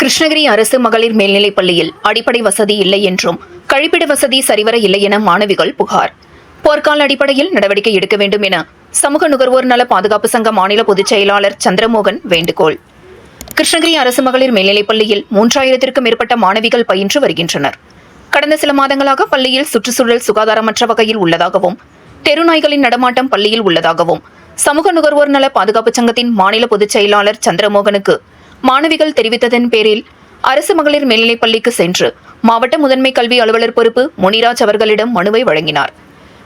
கிருஷ்ணகிரி அரசு மகளிர் மேல்நிலைப் பள்ளியில் அடிப்படை வசதி இல்லை என்றும் கழிப்பிட வசதி சரிவர இல்லை என மாணவிகள் புகார். போர்க்கால அடிப்படையில் நடவடிக்கை எடுக்க வேண்டும் என சமூக நுகர்வோர் நல பாதுகாப்பு சங்க மாநில பொதுச் செயலாளர் சந்திரமோகன் வேண்டுகோள். கிருஷ்ணகிரி அரசு மகளிர் மேல்நிலைப் பள்ளியில் மூன்றாயிரத்திற்கும் மேற்பட்ட மாணவிகள் பயின்று வருகின்றனர். கடந்த சில மாதங்களாக பள்ளியில் சுற்றுச்சூழல் சுகாதாரமற்ற வகையில் உள்ளதாகவும் தெருநாய்களின் நடமாட்டம் பள்ளியில் உள்ளதாகவும் சமூக நுகர்வோர் நல பாதுகாப்பு சங்கத்தின் மாநில பொதுச் செயலாளர் சந்திரமோகனுக்கு மாணவிகள் தெரிவித்ததன் பேரில் அரசு மகளிர் மேல்நிலைப் பள்ளிக்கு சென்று மாவட்ட முதன்மை கல்வி அலுவலர் பொறுப்பு முனிராஜ் அவர்களிடம் மனுவை வழங்கினார்.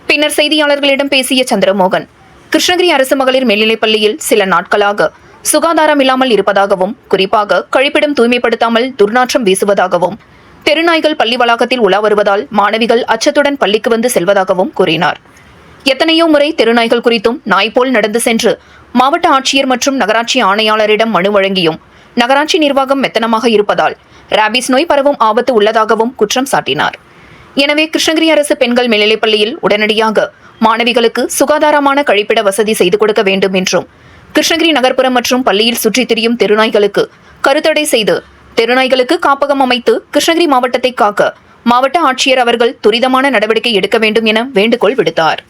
பின்னர் செய்தியாளர்களிடம் பேசிய சந்திரமோகன் கிருஷ்ணகிரி அரசு மகளிர் மேல்நிலைப் பள்ளியில் சில நாட்களாக சுகாதாரம் இல்லாமல் இருப்பதாகவும் குறிப்பாக கழிப்பிடம் தூய்மைப்படுத்தாமல் துர்நாற்றம் வீசுவதாகவும் தெருநாய்கள் பள்ளி வளாகத்தில் உலா வருவதால் மாணவிகள் அச்சத்துடன் பள்ளிக்கு வந்து செல்வதாகவும் கூறினார். எத்தனையோ முறை தெருநாய்கள் குறித்தும் நாய் போல் நடந்து சென்று மாவட்ட ஆட்சியர் மற்றும் நகராட்சி ஆணையாளரிடம் மனு வழங்கியும் நகராட்சி நிர்வாகம் மெத்தனமாக இருப்பதால் ராபிஸ் நோய் பரவும் ஆபத்து உள்ளதாகவும் குற்றம் சாட்டினார். எனவே கிருஷ்ணகிரி அரசு பெண்கள் மேல்நிலைப் பள்ளியில் உடனடியாக மாணவிகளுக்கு சுகாதாரமான கழிப்பிட வசதி செய்து கொடுக்க வேண்டும் என்றும் கிருஷ்ணகிரி நகர்ப்புறம் மற்றும் பள்ளியில் சுற்றித் திரியும் தெருநாய்களுக்கு கருத்தடை செய்து தெருநாய்களுக்கு காப்பகம் அமைத்து கிருஷ்ணகிரி மாவட்டத்தை காக்க மாவட்ட ஆட்சியர் அவர்கள் துரிதமான நடவடிக்கை எடுக்க வேண்டும் என வேண்டுகோள் விடுத்தார்.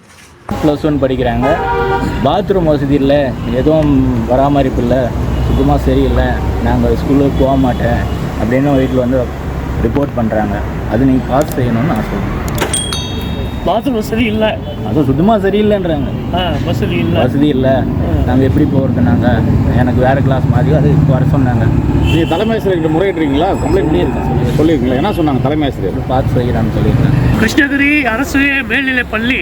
ப்ளஸ் ஒன் படிக்கிறாங்க. பாத்ரூம் வசதி இல்லை. எதுவும் பராமரிப்பு இல்லை. சுத்தமாக சரியில்லை நாங்கள் ஸ்கூலுக்கு போக மாட்டேன் அப்படின்னு வீட்டில் வந்து ரிப்போர்ட் பண்ணுறாங்க அது நீங்கள் பார்த்து செய்யணும்னு நான் சொல்லுவேன் பாத்ரூம் வசதி இல்லை. அதுவும் சுத்தமாக சரியில்லைன்றாங்க. ஆ வசதி இல்லை. வசதி இல்லை. நாங்கள் எப்படி போகிறது நாங்கள் எனக்கு வேறு கிளாஸ் மாதிரி அது வர சொன்னாங்க. நீங்கள் தலைமை ஆசிரியர்கிட்ட முறையிடுறீங்களா? கம்ப்ளைண்ட் பண்ணி சொல்லியிருக்கீங்களா? என்ன சொன்னாங்க தலைமை ஆசிரியர்? பார்த்து செய்கிறான்னு சொல்லியிருக்காங்க. கிருஷ்ணகிரி அரசு மேல்நிலைப் பள்ளி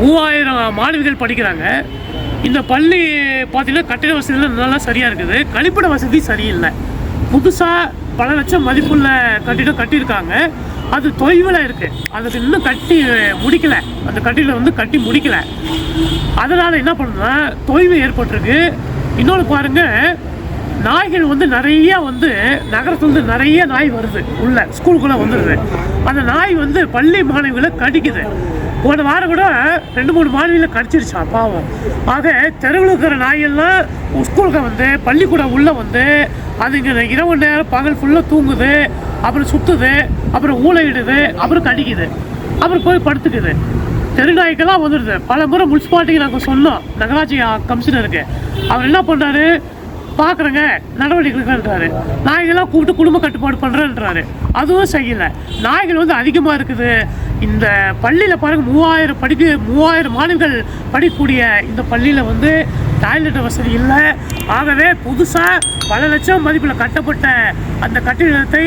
மூவாயிரம் மாணவிகள் படிக்கிறாங்க. இந்த பள்ளி பார்த்தீங்கன்னா கட்டிட வசதிலாம் நல்லா சரியாக இருக்குது. கழிப்பிட வசதி சரியில்லை. புதுசாக பல லட்சம் மதிப்புள்ள கட்டிடம் கட்டியிருக்காங்க. அது தொய்வில் இருக்குது அதுக்கு இன்னும் கட்டி முடிக்கலை. அந்த கட்டிடம் வந்து கட்டி முடிக்கலை. அதனால் என்ன பண்ணுன்னா தொய்வு ஏற்பட்டிருக்கு. இன்னொன்று பாருங்கள் நாய்கள் வந்து நிறைய வந்து நகரத்துலேருந்து நிறைய நாய் வருது. உள்ள ஸ்கூலுக்குள்ளே வந்துடுது அந்த நாய் வந்து பள்ளி மாணவிகளை கடிக்குது. போன வாரம் கூட ரெண்டு மூணு மாணவிகளை கடிச்சிருச்சா பாவம். ஆக தெருவில் இருக்கிற நாயெல்லாம் ஸ்கூலுக்கு வந்து பள்ளிக்கூடம் உள்ளே வந்து அது இங்கே இரவு நேரம் பகல் ஃபுல்லாக தூங்குது அப்புறம் சுற்றுது அப்புறம் ஊழையிடுது அப்புறம் கடிக்குது அப்புறம் போய் படுத்துக்குது. தெருநாய்க்கெல்லாம் வந்துடுது பல முறை முனிசிபாலிட்டிக்கு நாங்கள் சொன்னோம். நகராட்சி கமிஷனருக்கு. அவர் என்ன பண்ணாரு? பார்க்குறேங்க நடவடிக்கை எடுக்கன்றாரு நாய்களாம் கூப்பிட்டு குடும்ப கட்டுப்பாடு பண்ணுறேன்றாரு அதுவும் செய்யலை. நாய்கள் வந்து அதிகமாக இருக்குது. இந்த பள்ளியில் பாருங்கள் மூவாயிரம் படிக்க மூவாயிரம் மாணவர்கள் படிக்கக்கூடிய இந்த பள்ளியில் வந்து டாய்லெட் வசதி இல்லை. ஆகவே புதுசாக பல லட்சம் மதிப்பில் கட்டப்பட்ட அந்த கட்டிடத்தை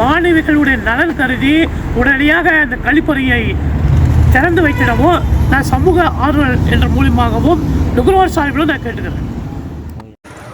மாணவிகளுடைய நலன் கருதி உடனடியாக அந்த கழிப்பறையை திறந்து வைத்திடவும் நான் சமூக ஆர்வல் என்ற மூலியமாகவும் நுகர்வோர் சார்பிலும் நான் கேட்டுக்கிறேன்.